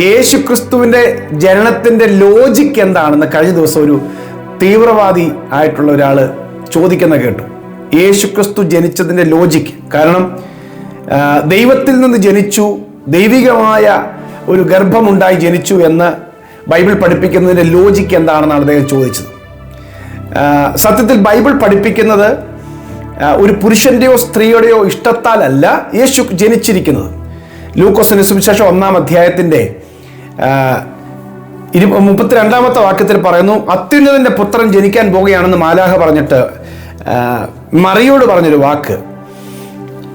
യേശു ക്രിസ്തുവിന്റെ ജനനത്തിന്റെ ലോജിക്ക് എന്താണെന്ന് കഴിഞ്ഞ ദിവസം ഒരു തീവ്രവാദി ആയിട്ടുള്ള ഒരാൾ ചോദിക്കുന്ന കേട്ടു. യേശു ക്രിസ്തു ജനിച്ചതിന്റെ ലോജിക്ക് കാരണം ദൈവത്തിൽ നിന്ന് ജനിച്ചു ദൈവികമായ ഒരു ഗർഭമുണ്ടായി ജനിച്ചു എന്ന് ബൈബിൾ പഠിപ്പിക്കുന്നതിന്റെ ലോജിക്ക് എന്താണെന്നാണ് അദ്ദേഹം ചോദിച്ചത്. സത്യത്തിൽ ബൈബിൾ പഠിപ്പിക്കുന്നത് ഒരു പുരുഷന്റെയോ സ്ത്രീയുടെയോ ഇഷ്ടത്താലല്ല യേശു ജനിച്ചിരിക്കുന്നത്. ലൂക്കോസിന്റെ സുവിശേഷം ഒന്നാം അധ്യായത്തിന്റെ ഇരു മുപ്പത്തിരണ്ടാമത്തെ വാക്യത്തിൽ പറയുന്നു അത്യുന്നതിന്റെ പുത്രൻ ജനിക്കാൻ പോകുകയാണെന്ന് മാലാഹ പറഞ്ഞിട്ട് മറിയോട് പറഞ്ഞൊരു വാക്ക്.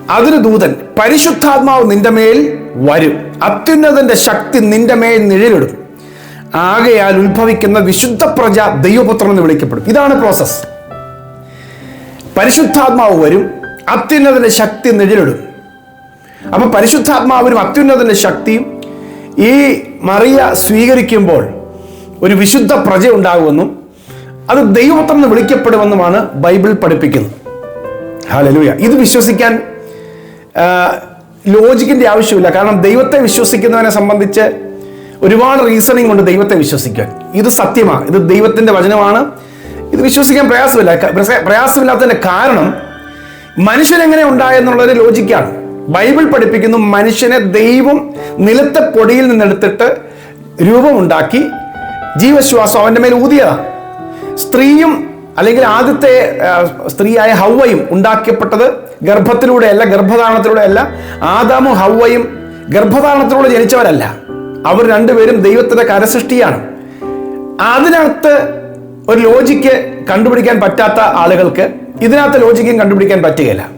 അതൊരു ദൂതൻ പരിശുദ്ധാത്മാവ് നിന്റെ മേൽ വരും. അത്യുന്നതിന്റെ ശക്തി നിന്റെ മേൽ നിഴലിടും. ആകയാൽ ഉത്ഭവിക്കുന്ന വിശുദ്ധ പ്രജ ദൈവപുത്രൻ എന്ന് വിളിക്കപ്പെടും. ഇതാണ് പ്രോസസ് പരിശുദ്ധാത്മാവ് വരും അത്യുന്നതിന്റെ ശക്തി നിഴലിടും. അപ്പൊ പരിശുദ്ധാത്മാവിനും അത്യുന്നതിന്റെ ശക്തിയും ഈ മറിയ സ്വീകരിക്കുമ്പോൾ ഒരു വിശുദ്ധ പ്രജ ഉണ്ടാകുമെന്നും അത് ദൈവപുത്രം എന്ന് വിളിക്കപ്പെടുമെന്നുമാണ് ബൈബിൾ പഠിപ്പിക്കുന്നത്. ഹാലലൂയ ഇത് വിശ്വസിക്കാൻ ലോജിക്കിന്റെ ആവശ്യമില്ല. കാരണം ദൈവത്തെ വിശ്വസിക്കുന്നവനെ സംബന്ധിച്ച് ഒരുപാട് റീസണിങ് കൊണ്ട് ദൈവത്തെ വിശ്വസിക്കാൻ. ഇത് സത്യമാണ്. ഇത് ദൈവത്തിന്റെ വചനമാണ്. ഇത് വിശ്വസിക്കാൻ പ്രയാസമില്ല. പ്രയാസമില്ലാത്തതിന്റെ കാരണം മനുഷ്യനെങ്ങനെ ഉണ്ടായെന്നുള്ളൊരു ലോജിക്കാണ് ബൈബിൾ പഠിപ്പിക്കുന്നു. മനുഷ്യനെ ദൈവം നിലത്തെ പൊടിയിൽ നിന്നെടുത്തിട്ട് രൂപമുണ്ടാക്കി ജീവശ്വാസം അവന്റെ മേൽ ഊതിയതാണ് സ്ത്രീയും അല്ലെങ്കിൽ ആദ്യത്തെ സ്ത്രീയായ ഹൗവയും ഉണ്ടാക്കപ്പെട്ടത് ഗർഭത്തിലൂടെയല്ല ഗർഭധാരണത്തിലൂടെയല്ല. ആദാമും ഹൗവയും ഗർഭധാരണത്തിലൂടെ ജനിച്ചവരല്ല. അവർ രണ്ടുപേരും ദൈവത്തിന്റെ കരസൃഷ്ടിയാണ്. അതിനകത്ത് ഒരു ലോജിക്ക് കണ്ടുപിടിക്കാൻ പറ്റാത്ത ആളുകൾക്ക് ഇതിനകത്ത് ലോജിക്കും കണ്ടുപിടിക്കാൻ പറ്റുകയില്ല.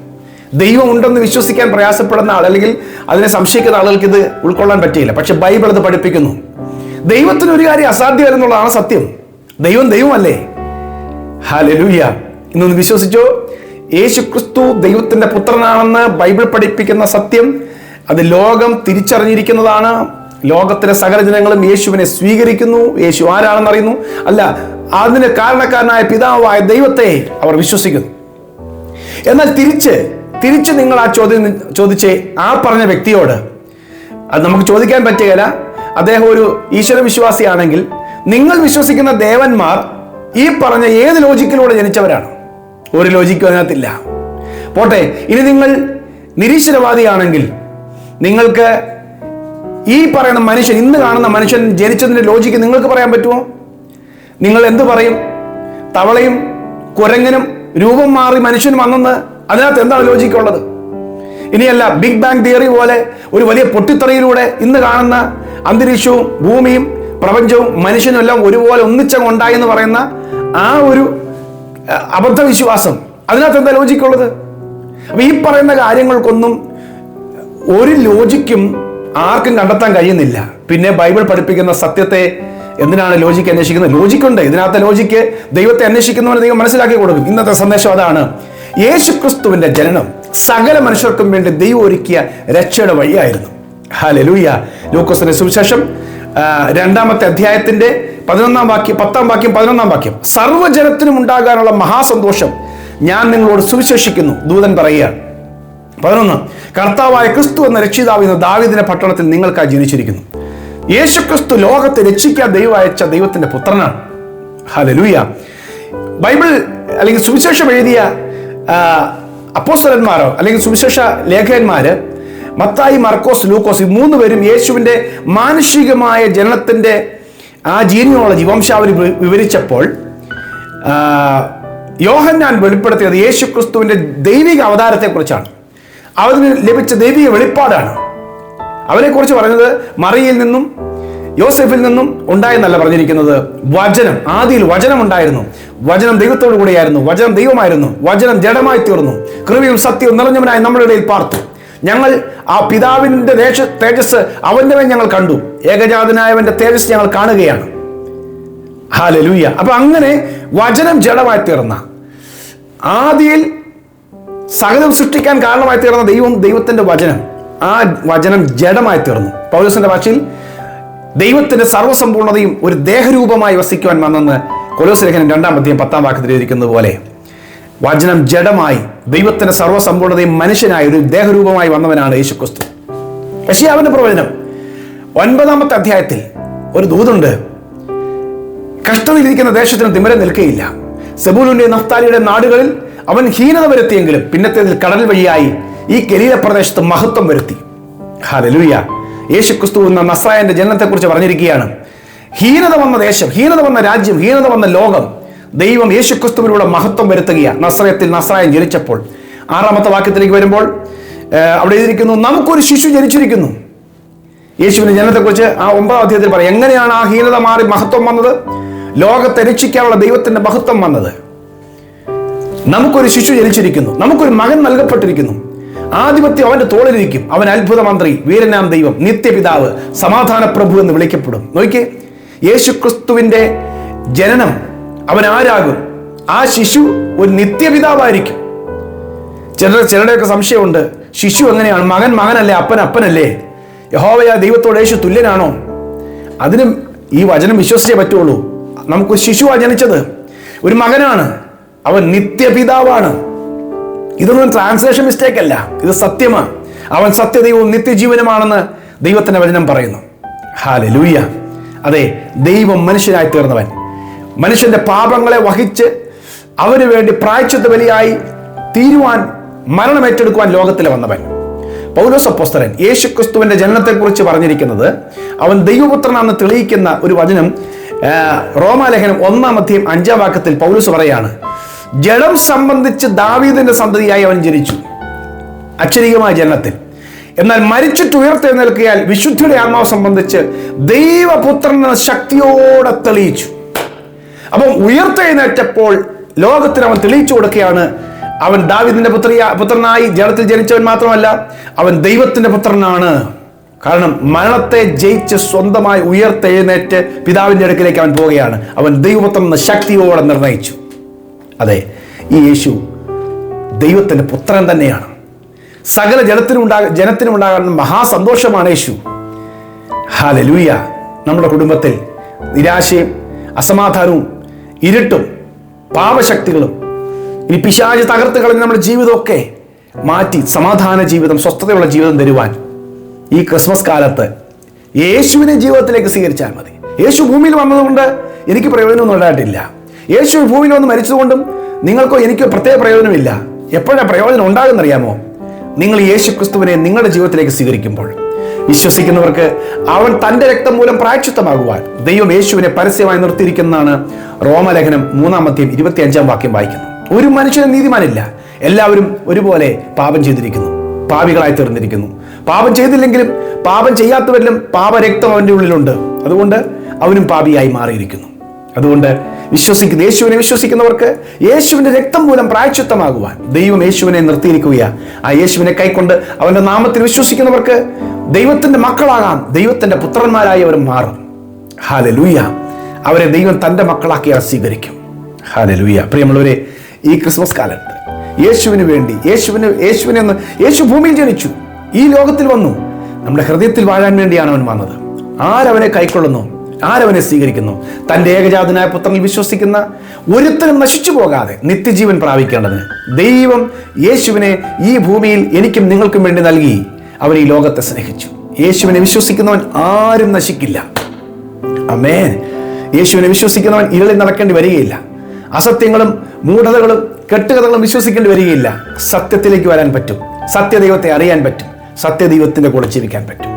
ദൈവം ഉണ്ടെന്ന് വിശ്വസിക്കാൻ പ്രയാസപ്പെടുന്ന ആൾ അല്ലെങ്കിൽ അതിനെ സംശയിക്കുന്ന ആളുകൾക്ക് ഇത് ഉൾക്കൊള്ളാൻ പറ്റിയില്ല. പക്ഷെ ബൈബിൾ അത് പഠിപ്പിക്കുന്നു. ദൈവത്തിന് ഒരു കാര്യം അസാധ്യമല്ലെന്നുള്ളതാണ് സത്യം. ദൈവം ദൈവമല്ലേ? ഹാലലൂയ ഇന്നൊന്ന് വിശ്വസിച്ചോ? യേശു ക്രിസ്തു ദൈവത്തിന്റെ പുത്രനാണെന്ന് ബൈബിൾ പഠിപ്പിക്കുന്ന സത്യം അത് ലോകം തിരിച്ചറിഞ്ഞിരിക്കുന്നതാണ്. ലോകത്തിലെ സകല ജനങ്ങളും യേശുവിനെ സ്വീകരിക്കുന്നു. യേശു ആരാണെന്ന് അറിയുന്നു? അല്ല അതിന് കാരണക്കാരനായ പിതാവായ ദൈവത്തെ അവർ വിശ്വസിക്കുന്നു. എന്നാൽ തിരിച്ച് തിരിച്ച് നിങ്ങൾ ആ ചോദ്യം ചോദിച്ചേ ആ പറഞ്ഞ വ്യക്തിയോട്. അത് നമുക്ക് ചോദിക്കാൻ പറ്റുകയില്ല. അദ്ദേഹം ഒരു ഈശ്വര വിശ്വാസിയാണെങ്കിൽ നിങ്ങൾ വിശ്വസിക്കുന്ന ദേവന്മാർ ഈ പറഞ്ഞ ഏത് ലോജിക്കിലൂടെ ജനിച്ചവരാണ്? ഒരു ലോജിക്കും അതിനകത്തില്ല. പോട്ടെ ഇനി നിങ്ങൾ നിരീശ്വരവാദിയാണെങ്കിൽ നിങ്ങൾക്ക് ഈ പറയുന്ന മനുഷ്യൻ ഇന്ന് കാണുന്ന മനുഷ്യൻ ജനിച്ചതിന്റെ ലോജിക്ക് നിങ്ങൾക്ക് പറയാൻ പറ്റുമോ? നിങ്ങൾ എന്ത് പറയും? തവളയും കുരങ്ങനും രൂപം മാറി മനുഷ്യൻ വന്നെന്ന് അതിനകത്ത് എന്താണ് ലോജിക്ക് ഉള്ളത് ഇനിയല്ല ബിഗ് ബാങ് തിയറി പോലെ ഒരു വലിയ പൊട്ടിത്തെറിയിലൂടെ ഇന്ന് കാണുന്ന അന്തരീക്ഷവും ഭൂമിയും പ്രപഞ്ചവും മനുഷ്യനും എല്ലാം ഒരുപോലെ ഒന്നിച്ചങ്ങ് എന്ന് പറയുന്ന ആ ഒരു അബദ്ധവിശ്വാസം. അതിനകത്ത് എന്താ ലോജിക്കുള്ളത്? അപ്പൊ ഈ പറയുന്ന കാര്യങ്ങൾക്കൊന്നും ഒരു ലോജിക്കും ആർക്കും കണ്ടെത്താൻ കഴിയുന്നില്ല. പിന്നെ ബൈബിൾ പഠിപ്പിക്കുന്ന സത്യത്തെ എന്തിനാണ് ലോജിക്ക് അന്വേഷിക്കുന്നത്? ലോജിക്കുണ്ട്. ഇതിനകത്ത് ലോജിക്ക് ദൈവത്തെ അന്വേഷിക്കുന്നവന് ദൈവം മനസ്സിലാക്കി കൊടുക്കും. ഇന്നത്തെ സന്ദേശം അതാണ്. യേശു ക്രിസ്തുവിന്റെ ജനനം സകല മനുഷ്യർക്കും വേണ്ടി ദൈവം ഒരുക്കിയ രക്ഷയുടെ വഴിയായിരുന്നു. ഹാലലൂയ ലൂക്കോസിന്റെ സുവിശേഷം രണ്ടാമത്തെ അധ്യായത്തിന്റെ പതിനൊന്നാം വാക്യം പത്താം വാക്യം പതിനൊന്നാം വാക്യം. സർവജനത്തിനും ഉണ്ടാകാനുള്ള മഹാസന്തോഷം ഞാൻ നിങ്ങളോട് സുവിശേഷിക്കുന്നു. ദൂതൻ പറയുകയാണ്. പതിനൊന്ന്. കർത്താവായ ക്രിസ്തു എന്ന രക്ഷിതാവ് എന്ന ദാവിദിന്റെ പട്ടണത്തിൽ നിങ്ങൾക്കായി ജനിച്ചിരിക്കുന്നു. യേശു ക്രിസ്തു ലോകത്തെ രക്ഷിക്കാൻ ദൈവം അയച്ച ദൈവത്തിന്റെ പുത്രനാണ്. ഹലലൂയ ബൈബിൾ അല്ലെങ്കിൽ സുവിശേഷം എഴുതിയ അപ്പോസ്തലന്മാരോ അല്ലെങ്കിൽ സുവിശേഷ ലേഖകന്മാര് മത്തായി മർക്കോസ് ലൂക്കോസ് ഈ മൂന്ന് പേരും യേശുവിന്റെ മാനുഷികമായ ജനനത്തിന്റെ ആ ജീനിയോളജി വംശാവലി വിവരിച്ചപ്പോൾ യോഹന്നാൻ വെളിപ്പെടുത്തിയത് യേശു ക്രിസ്തുവിന്റെ ദൈവിക അവതാരത്തെക്കുറിച്ചാണ്. അവന് ലഭിച്ച ദൈവിക വെളിപ്പാടാണ്. അവരെക്കുറിച്ച് പറഞ്ഞത് മറിയിൽ നിന്നും യോസെഫിൽ നിന്നും ഉണ്ടായെന്നല്ല പറഞ്ഞിരിക്കുന്നത്. വചനം ആദിയിൽ വചനം ഉണ്ടായിരുന്നു. വചനം ദൈവത്തോടു കൂടിയായിരുന്നു. വചനം ദൈവമായിരുന്നു. വചനം ജഡമായി തീർന്നു. കൃപയും സത്യവും നിറഞ്ഞവനായി നമ്മുടെ ഇടയിൽ പാർത്തു. ഞങ്ങൾ ആ പിതാവിന്റെ ദേശ തേജസ് അവന്റെ മേൽ ഞങ്ങൾ കണ്ടു. ഏകജാതനായവന്റെ തേജസ് ഞങ്ങൾ കാണുകയാണ്. ഹാലലൂയ അപ്പൊ അങ്ങനെ വചനം ജഡമായി തീർന്ന. ആദിയിൽ സകലം സൃഷ്ടിക്കാൻ കാരണമായി തീർന്ന ദൈവം ദൈവത്തിന്റെ വചനം. ആ വചനം ജഡമായി തീർന്നു. പൗലോസിന്റെ ഭാഷയിൽ ദൈവത്തിന്റെ സർവസമ്പൂർണതയും ഒരു ദേഹരൂപമായി വസിക്കുവാൻ വന്നെന്ന് കൊലോസ് ലേഖനം രണ്ടാം അധ്യായം പത്താം വാക്യത്തിൽ ഇരിക്കുന്നത് പോലെ. വചനം ജഡമായി ദൈവത്തിന്റെ സർവസമ്പൂർണതയും മനുഷ്യനായി ഒരു ദേഹരൂപമായി വന്നവനാണ് യേശു യേശുക്രിസ്തു. യശിയാവിന്റെ പ്രവചനം ഒൻപതാമത്തെ അധ്യായത്തിൽ ഒരു ദൂതുണ്ട്. കഷ്ടതയിലിരിക്കുന്ന ദേശത്തിന് തിമരം നിൽക്കുകയില്ല സെബൂലുന്റെ നഫ്താലിയുടെ നാടുകളിൽ അവൻ ഹീനത വരുത്തിയെങ്കിലും പിന്നത്തേതിൽ കടൽ വഴിയായി ഈ ഗലീല പ്രദേശത്ത് മഹത്വം വരുത്തി. ഹാലലുയ യേശു ക്രിസ്തു എന്ന നസായന്റെ ജനനത്തെക്കുറിച്ച് പറഞ്ഞിരിക്കുകയാണ്. ഹീനത വന്ന ദേശം ഹീനത വന്ന രാജ്യം ഹീനത വന്ന ലോകം ദൈവം യേശു ക്രിസ്തുവിലൂടെ മഹത്വം വരുത്തുകയാണ്. നസ്രയത്തിൽ നസ്രായൻ ജനിച്ചപ്പോൾ. ആറാമത്തെ വാക്യത്തിലേക്ക് വരുമ്പോൾ അവിടെ എഴുതിയിരിക്കുന്നു നമുക്കൊരു ശിശു ജനിച്ചിരിക്കുന്നു. യേശുവിന്റെ ജനനത്തെക്കുറിച്ച് ആ ഒമ്പതാം അധ്യായത്തിൽ പറയാം. എങ്ങനെയാണ് ആ ഹീനത മാറി മഹത്വം വന്നത്? ലോകത്തെ രക്ഷിക്കാനുള്ള ദൈവത്തിന്റെ മഹത്വം വന്നത്. നമുക്കൊരു ശിശു ജനിച്ചിരിക്കുന്നു. നമുക്കൊരു മകൻ നൽകപ്പെട്ടിരിക്കുന്നു. ആധിപത്യം അവന്റെ തോളിലിരിക്കും അവൻ അത്ഭുത മന്ത്രി വീരനാം ദൈവം നിത്യപിതാവ് സമാധാന പ്രഭു എന്ന് വിളിക്കപ്പെടും. നോക്കിയേ യേശു ക്രിസ്തുവിന്റെ ജനനം അവൻ ആരാകും? ആ ശിശു ഒരു നിത്യപിതാവായിരിക്കും. ചിലർ ചിലരുടെയൊക്കെ സംശയമുണ്ട് ശിശു എങ്ങനെയാണ്? മകൻ മകനല്ലേ അപ്പൻ അപ്പനല്ലേ? യഹോവയ ദൈവത്തോട് യേശു തുല്യനാണോ? അതിനും ഈ വചനം വിശ്വസിച്ചേ പറ്റുള്ളൂ. നമുക്ക് ശിശുവാ ജനിച്ചത്. ഒരു മകനാണ്. അവൻ നിത്യപിതാവാണ്. ഇതൊന്നും ട്രാൻസ്ലേഷൻ മിസ്റ്റേക്ക് അല്ല. ഇത് സത്യമാണ്. അവൻ സത്യദൈവവും നിത്യജീവനുമാണെന്ന് ദൈവത്തിന്റെ വചനം പറയുന്നു. ഹാലെ ലൂയ്യ അതെ ദൈവം മനുഷ്യനായി തീർന്നവൻ. മനുഷ്യന്റെ പാപങ്ങളെ വഹിച്ച് അവന് വേണ്ടി പ്രായച്ചത്ത് ബലിയായി തീരുവാൻ മരണം ഏറ്റെടുക്കുവാൻ ലോകത്തിൽ വന്നവൻ. പൗലോസ് അപ്പോസ്തലൻ യേശു ക്രിസ്തുവിന്റെ ജനനത്തെക്കുറിച്ച് പറഞ്ഞിരിക്കുന്നത് അവൻ ദൈവപുത്രനാണെന്ന് തെളിയിക്കുന്ന ഒരു വചനം റോമാലേഖനം ഒന്നാം അധ്യയം അഞ്ചാം വാക്യത്തിൽ പൗലോസ് പറയാണ് ജഡം സംബന്ധിച്ച് ദാവീദിന്റെ സന്തതിയായി അവൻ ജനിച്ചു. അക്ഷരികമായ ജനത്തിൽ എന്നാൽ മരിച്ചിട്ട് ഉയർത്തെഴുന്നേൽക്കിയാൽ വിശുദ്ധിയുടെ ആത്മാവ് സംബന്ധിച്ച് ദൈവപുത്രൻ ശക്തിയോടെ തെളിയിച്ചു. അപ്പം ഉയർത്തെഴുന്നേറ്റപ്പോൾ ലോകത്തിന് അവൻ തെളിയിച്ചു കൊടുക്കുകയാണ് അവൻ ദാവിദിന്റെ പുത്രിയ പുത്രനായി ജലത്തിൽ ജനിച്ചവൻ മാത്രമല്ല അവൻ ദൈവത്തിന്റെ പുത്രനാണ്. കാരണം മരണത്തെ ജയിച്ച് സ്വന്തമായി ഉയർത്തെഴുന്നേറ്റ് പിതാവിന്റെ അടുക്കിലേക്ക് അവൻ പോവുകയാണ്. അവൻ ദൈവപുത്രൻ ശക്തിയോടെ നിർണയിച്ചു. അതെ ഈ യേശു ദൈവത്തിന്റെ പുത്രൻ തന്നെയാണ്. സകല ജനത്തിനുണ്ടാ ജനത്തിനുണ്ടാകുന്ന മഹാസന്തോഷമാണ് യേശു. ഹാലലൂയ നമ്മുടെ കുടുംബത്തിൽ നിരാശയും അസമാധാനവും ഇരുട്ടും പാപശക്തികളും ഈ പിശാജ് തകർത്ത് കളഞ്ഞ് നമ്മുടെ ജീവിതമൊക്കെ മാറ്റി സമാധാന ജീവിതം സ്വസ്ഥതയുള്ള ജീവിതം തരുവാൻ ഈ ക്രിസ്മസ് കാലത്ത് യേശുവിനെ ജീവിതത്തിലേക്ക് സ്വീകരിച്ചാൽ മതി. യേശു ഭൂമിയിൽ വന്നതുകൊണ്ട് എനിക്ക് പ്രയോജനമൊന്നും ഉണ്ടായിട്ടില്ല. യേശു ഭൂമിയിൽ വന്ന് മരിച്ചതുകൊണ്ടും നിങ്ങൾക്കോ എനിക്കോ പ്രത്യേക പ്രയോജനമില്ല. എപ്പോഴാണ് പ്രയോജനം ഉണ്ടാകുന്നറിയാമോ? നിങ്ങൾ യേശു ക്രിസ്തുവിനെ നിങ്ങളുടെ ജീവിതത്തിലേക്ക് സ്വീകരിക്കുമ്പോൾ വിശ്വസിക്കുന്നവർക്ക് അവൻ തന്റെ രക്തം മൂലം പ്രായച്ചിത്തമാകുവാൻ ദൈവം യേശുവിനെ പരസ്യമായി നിർത്തിയിരിക്കുന്നതാണ് റോമലേഖനം മൂന്നാമത്തെയും ഇരുപത്തി അഞ്ചാം വാക്യം വായിക്കുന്നത് ഒരു മനുഷ്യനും നീതിമാനില്ല. എല്ലാവരും ഒരുപോലെ പാപം ചെയ്തിരിക്കുന്നു. പാപികളായി തീർന്നിരിക്കുന്നു. പാപം ചെയ്തില്ലെങ്കിലും പാപം ചെയ്യാത്തവരിലും പാപരക്തം അവന്റെ ഉള്ളിലുണ്ട്. അതുകൊണ്ട് അവനും പാപിയായി മാറിയിരിക്കുന്നു. അതുകൊണ്ട് വിശ്വസിക്കുന്ന യേശുവിനെ വിശ്വസിക്കുന്നവർക്ക് യേശുവിന്റെ രക്തം മൂലം പ്രായച്ചിത്തമാകുവാൻ ദൈവം യേശുവിനെ നിർത്തിയിരിക്കുകയാണ് ആ യേശുവിനെ കൈക്കൊണ്ട് അവന്റെ നാമത്തിൽ വിശ്വസിക്കുന്നവർക്ക് ദൈവത്തിന്റെ മക്കളാകാം ദൈവത്തിന്റെ പുത്രന്മാരായി അവർ മാറും. ഹാലലൂയ അവരെ ദൈവം തന്റെ മക്കളാക്കി അവർ സ്വീകരിക്കും ഹാലലൂയ പ്രിയമുള്ളവരെ ഈ ക്രിസ്മസ് കാലത്ത് യേശുവിന് വേണ്ടി യേശുവിന് യേശുവിനെ യേശു ഭൂമിയിൽ ജനിച്ചു ഈ ലോകത്തിൽ വന്നു. നമ്മുടെ ഹൃദയത്തിൽ വാഴാൻ വേണ്ടിയാണ് അവൻ വന്നത്. ആരവനെ കൈക്കൊള്ളുന്നു? ആരവനെ സ്വീകരിക്കുന്നു. തന്റെ ഏകജാതനായ പുത്രനിൽ വിശ്വസിക്കുന്ന ഒരുത്തരും നശിച്ചു പോകാതെ നിത്യജീവൻ പ്രാപിക്കേണ്ടതിന് ദൈവം യേശുവിനെ ഈ ഭൂമിയിൽ എനിക്കും നിങ്ങൾക്കും വേണ്ടി നൽകി. അവൻ ഈ ലോകത്തെ സ്നേഹിച്ചു. യേശുവിനെ വിശ്വസിക്കുന്നവൻ ആരും നശിക്കില്ല. അമേൻ യേശുവിനെ വിശ്വസിക്കുന്നവൻ ഇരുളിൽ നടക്കേണ്ടി വരികയില്ല. അസത്യങ്ങളും മൂഢതകളും കെട്ടുകഥകളും വിശ്വസിക്കേണ്ടി വരികയില്ല. സത്യത്തിലേക്ക് വരാൻ പറ്റും. സത്യദൈവത്തെ അറിയാൻ പറ്റും. സത്യദൈവത്തിന്റെ കൂടെ ജീവിക്കാൻ പറ്റും.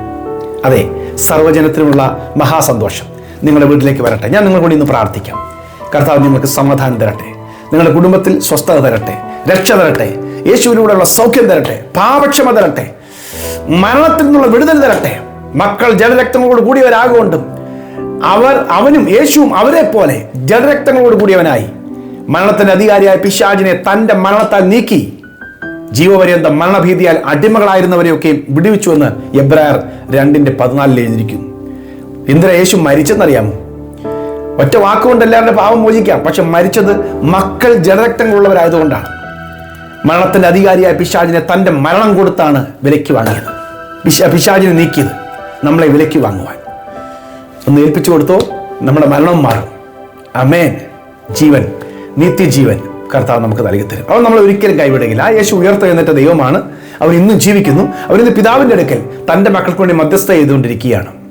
അതെ സർവജനത്തിനുമുള്ള മഹാസന്തോഷം. നിങ്ങളുടെ വീട്ടിലേക്ക് വരട്ടെ. ഞാൻ നിങ്ങൾ കൂടി ഇന്ന് പ്രാർത്ഥിക്കാം. കർത്താവ് നിങ്ങൾക്ക് സമാധാനം തരട്ടെ. നിങ്ങളുടെ കുടുംബത്തിൽ സ്വസ്ഥത തരട്ടെ. രക്ഷ തരട്ടെ. യേശുവിലൂടെയുള്ള സൗഖ്യം തരട്ടെ. പാപക്ഷമ തരട്ടെ. മരണത്തിൽ നിന്നുള്ള വിടുതൽ തരട്ടെ. മക്കൾ ജലരക്തങ്ങളോട് കൂടിയവരാകൊണ്ടും അവർ അവനും യേശുവും അവരെ പോലെ ജലരക്തങ്ങളോട് കൂടിയവനായി. മരണത്തിന്റെ അധികാരിയായ പിശാജിനെ തന്റെ മരണത്താൽ നീക്കി. ജീവപര്യന്തം മരണഭീതിയാൽ അടിമകളായിരുന്നവരെയൊക്കെയും വിടുവിച്ചു എന്ന് എബ്രായർ രണ്ടിന്റെ പതിനാലിൽ എഴുതിയിരിക്കുന്നു. എന്തിനാ യേശു മരിച്ചെന്നറിയാമോ? ഒറ്റ വാക്കുകൊണ്ട് എല്ലാവരുടെ പാവം മോചിക്കാം. പക്ഷെ മരിച്ചത് മക്കൾ ജലരക്തങ്ങളുള്ളവരായതുകൊണ്ടാണ് മരണത്തിന്റെ അധികാരിയായ പിശാചിനെ തന്റെ മരണം കൊടുത്താണ് വിലയ്ക്ക് വാങ്ങിയത്. പിശ പിശാചിനെ നീക്കിയത് നമ്മളെ വിലയ്ക്ക് വാങ്ങുവാൻ. ഒന്ന് ഏൽപ്പിച്ചു കൊടുത്തോ? നമ്മുടെ മരണം മാറും. അമേൻ ജീവൻ നിത്യജീവൻ കർത്താവ് നമുക്ക് നൽകി തരും അവൻ നമ്മൾ ഒരിക്കലും കൈവിടുകയില്ല ആ യേശു ഉയർത്തെഴുന്നേറ്റ ദൈവമാണ്. അവൻ ഇന്നും ജീവിക്കുന്നു. അവരിന്ന് പിതാവിന്റെ അടുക്കൽ തന്റെ മക്കൾക്ക് വേണ്ടി മധ്യസ്ഥ ചെയ്തുകൊണ്ടിരിക്കുകയാണ്.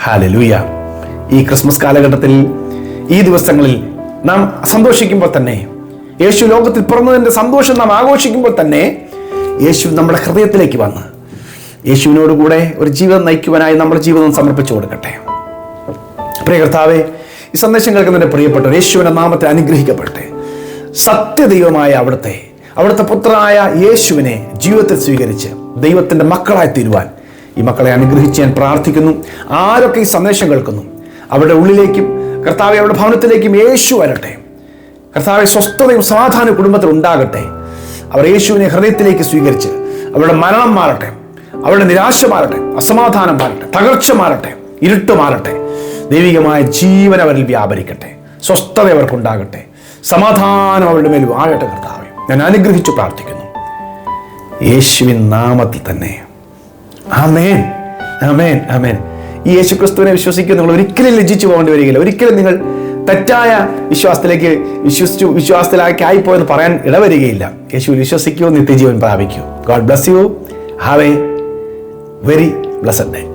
ഹാലലൂയ. ഈ ക്രിസ്മസ് കാലഘട്ടത്തിൽ ഈ ദിവസങ്ങളിൽ നാം സന്തോഷിക്കുമ്പോൾ തന്നെ യേശു ലോകത്തിൽ പിറന്നതിന്റെ സന്തോഷം നാം ആഘോഷിക്കുമ്പോൾ തന്നെ യേശു നമ്മുടെ ഹൃദയത്തിലേക്ക് വന്ന് യേശുവിനോട് കൂടെ ഒരു ജീവിതം നയിക്കുവാനായി നമ്മുടെ ജീവിതം സമർപ്പിച്ചു കൊടുക്കട്ടെ. പ്രിയ കർത്താവെ ഈ സന്ദേശം കേൾക്കുന്നതിന്റെ പ്രിയപ്പെട്ടവർ യേശുവിന്റെ നാമത്തെ അനുഗ്രഹിക്കപ്പെടട്ടെ. സത്യദൈവമായ അവിടുത്തെ അവിടുത്തെ പുത്രനായ യേശുവിനെ ജീവിതത്തിൽ സ്വീകരിച്ച് ദൈവത്തിന്റെ മക്കളായി തീരുവാൻ ഈ മക്കളെ അനുഗ്രഹിച്ച് ഞാൻ പ്രാർത്ഥിക്കുന്നു. ആരൊക്കെ ഈ സന്ദേശം കേൾക്കുന്നു? അവരുടെ ഉള്ളിലേക്കും കർത്താവെ അവരുടെ ഭവനത്തിലേക്കും യേശു വരട്ടെ. കർത്താവെ സ്വസ്ഥതയും സമാധാനവും കുടുംബത്തിൽ ഉണ്ടാകട്ടെ. അവർ യേശുവിനെ ഹൃദയത്തിലേക്ക് സ്വീകരിച്ച് അവരുടെ മരണം മാറട്ടെ. അവരുടെ നിരാശ മാറട്ടെ. അസമാധാനം മാറട്ടെ. തകർച്ച മാറട്ടെ. ഇരുട്ട് മാറട്ടെ. ദൈവികമായ ജീവൻ അവരിൽ വ്യാപരിക്കട്ടെ. സ്വസ്ഥത അവർക്കുണ്ടാകട്ടെ. സമാധാനം അവരുടെ മേൽ വാഴട്ടെ കർത്താവെ. ഞാൻ അനുഗ്രഹിച്ചു പ്രാർത്ഥിക്കുന്നു. യേശുവിൻ നാമത്തിൽ തന്നെ. ആമേൻ. ആമേൻ ആമേൻ. ഈ യേശു ക്രിസ്തുവിനെ വിശ്വസിക്കുന്ന നിങ്ങൾ ഒരിക്കലും ലജ്ജിച്ചു പോകേണ്ടി വരികയില്ല. ഒരിക്കലും നിങ്ങൾ തെറ്റായ വിശ്വാസത്തിലേക്ക് വിശ്വസിച്ചു വിശ്വാസത്തിലേക്ക് ആയിപ്പോയെന്ന് പറയാൻ ഇടവരികയില്ല. യേശു വിശ്വസിക്കൂ നിത്യജീവൻ പ്രാപിക്കൂ. God bless you. Have a very blessed day.